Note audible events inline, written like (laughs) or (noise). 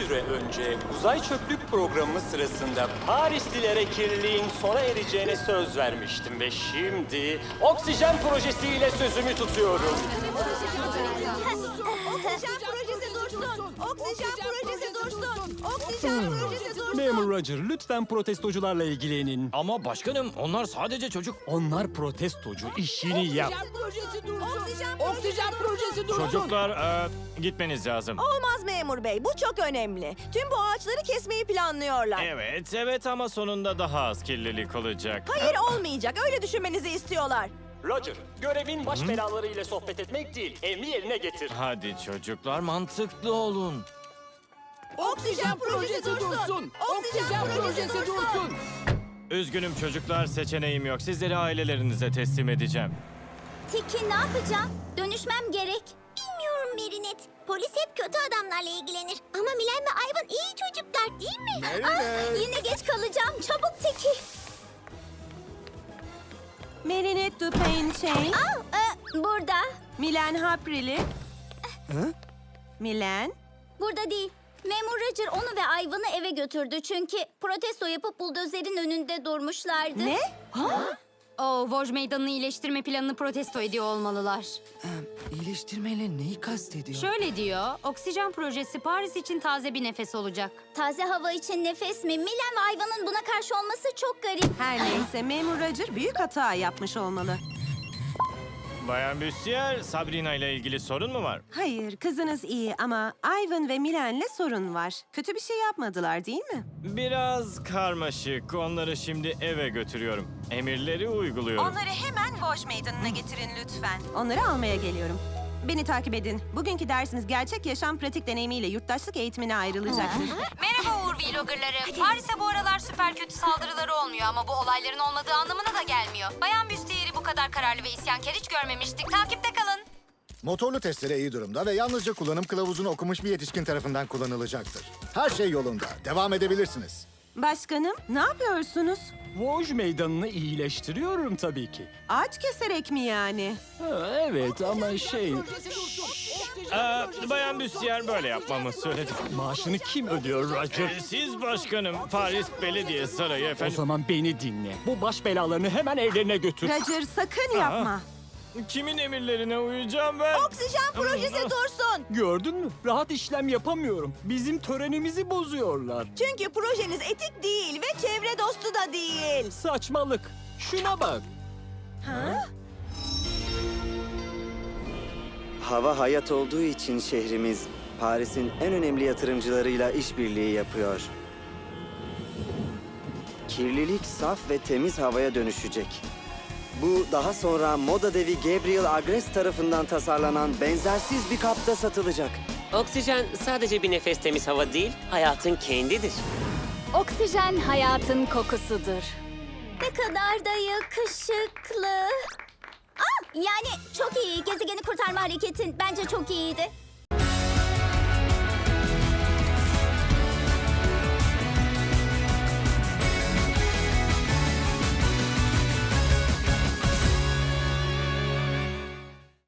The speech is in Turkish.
süre önce uzay çöplük programı sırasında Parislilere kirliliğin sona ereceğine söz vermiştim ve şimdi oksijen projesiyle sözümü tutuyorum. Oksijen projesi dursun. Oksijen projesi dursun. Oksijen projesi dursun. Memur Roger, lütfen protestocularla ilgilenin. Ama başkanım onlar sadece çocuk. Onlar protestocu, işini yap. Oksijen projesi dursun. Oksijen Oksijen projesi dursun. Çocuklar e, gitmeniz lazım. Olmaz memur bey. Bu çok önemli. Tüm bu ağaçları kesmeyi planlıyorlar. Evet evet ama sonunda daha az kirlilik olacak. Hayır olmayacak. Öyle düşünmenizi istiyorlar. Roger, görevin baş belaları ile sohbet etmek değil, emri yerine getir. Hadi çocuklar mantıklı olun. Oksijen projesi dursun. Oksijen projesi dursun. Üzgünüm çocuklar seçeneğim yok. Sizleri ailelerinize teslim edeceğim. Tiki ne yapacağım? Dönüşmem gerek. Bilmiyorum Merinet. Polis hep kötü adamlarla ilgilenir. Ama Milen ve Ayvan iyi çocuklar değil mi? Ah, yine geç kalacağım. Çabuk Tiki. Merinet Dupin Chain, Aa, e, burada. Milan Haprili. Milan? Burada değil. Memur Roger onu ve Ayvan'ı eve götürdü çünkü protesto yapıp buldozerin önünde durmuşlardı. Ne? O Voj meydanını iyileştirme planını protesto ediyor olmalılar. İyileştirmeyle neyi kastediyor? Şöyle diyor, oksijen projesi Paris için taze bir nefes olacak. Taze hava için nefes mi? Milen ve Ayvan'ın buna karşı olması çok garip. Her neyse memur Roger büyük hata yapmış olmalı. Bayan Büstiyer, Sabrina ile ilgili sorun mu var? Hayır, kızınız iyi ama Ivan ve Milan'le sorun var. Kötü bir şey yapmadılar değil mi? Biraz karmaşık. Onları şimdi eve götürüyorum. Emirleri uyguluyorum. Onları hemen Boş Meydanı'na getirin lütfen. Onları almaya geliyorum. Beni takip edin. Bugünkü dersimiz gerçek yaşam pratik deneyimiyle yurttaşlık eğitimine ayrılacaktır. (laughs) Merhaba Uğur Vloggerları. Paris'e bu aralar süper kötü saldırıları olmuyor ama bu olayların olmadığı anlamına da gelmiyor. Bayan Büstiyer'i bu kadar kararlı ve isyankar hiç görmemiştik. Takipte kalın. Motorlu testere iyi durumda ve yalnızca kullanım kılavuzunu okumuş bir yetişkin tarafından kullanılacaktır. Her şey yolunda. Devam edebilirsiniz. Başkanım, ne yapıyorsunuz? Voj meydanını iyileştiriyorum tabii ki. Ağaç keserek mi yani? Ha, evet ama şey. Oksijen Ee, Bayan. Büstiyer böyle yapmamı söyledi. maaşını kim ödüyor Roger? Ee, siz başkanım, Paris Belediye Sarayı O efendim. zaman beni dinle. Bu baş belalarını hemen evlerine götür. Roger sakın yapma. Kimin emirlerine uyacağım ben? Oksijen projesi dursun. Gördün mü? Rahat işlem yapamıyorum. Bizim törenimizi bozuyorlar. Çünkü projeniz etik değil ve çevre dostu da değil. Saçmalık. Şuna bak. Hava hayat olduğu için şehrimiz Paris'in en önemli yatırımcılarıyla işbirliği yapıyor. Kirlilik saf ve temiz havaya dönüşecek. Bu daha sonra moda devi Gabriel Agres tarafından tasarlanan benzersiz bir kapta satılacak. Oksijen sadece bir nefes temiz hava değil, hayatın kendidir. Oksijen hayatın kokusudur. Ne kadar da yakışıklı. Yani çok iyi. Gezegeni kurtarma hareketin bence çok iyiydi.